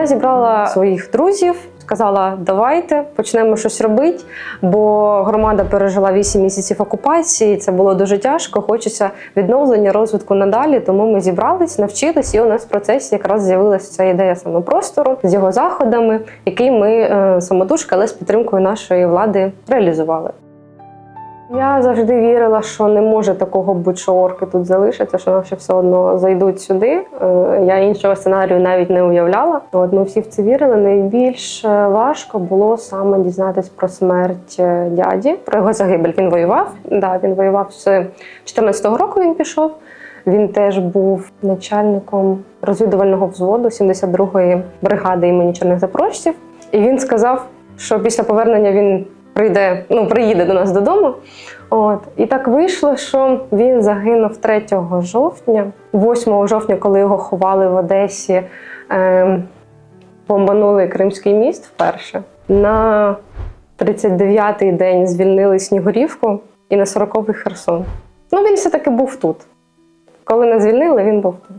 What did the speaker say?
Я зібрала своїх друзів, сказала, давайте почнемо щось робити, бо громада пережила 8 місяців окупації. Це було дуже тяжко. Хочеться відновлення, розвитку надалі. Тому ми зібрались, навчились, і у нас в процесі якраз з'явилася ця ідея самопростору з його заходами, який ми е, самотужки, але з підтримкою нашої влади реалізували. Я завжди вірила, що не може такого бути, що орки тут залишаться, що наші все одно зайдуть сюди. Е, Я іншого сценарію навіть не уявляла. От ми всі в це вірили. Найбільш е, важко було саме дізнатись про смерть е, дяді, про його загибель. Він воював. Да, він воював з 14-го року. Він пішов. Він теж був начальником розвідувального взводу 72-ї бригади імені Чорних Запорожців. І він сказав, що після повернення він прийде, ну приїде до нас додому. От і так вийшло, що він загинув 3 жовтня, 8 жовтня, коли його ховали в Одесі, е, бомбанули Кримський міст вперше. На 39-й день звільнили Снігурівку і на 40-й Херсон. Ну він все-таки був тут. Коли нас звільнили, він був тут.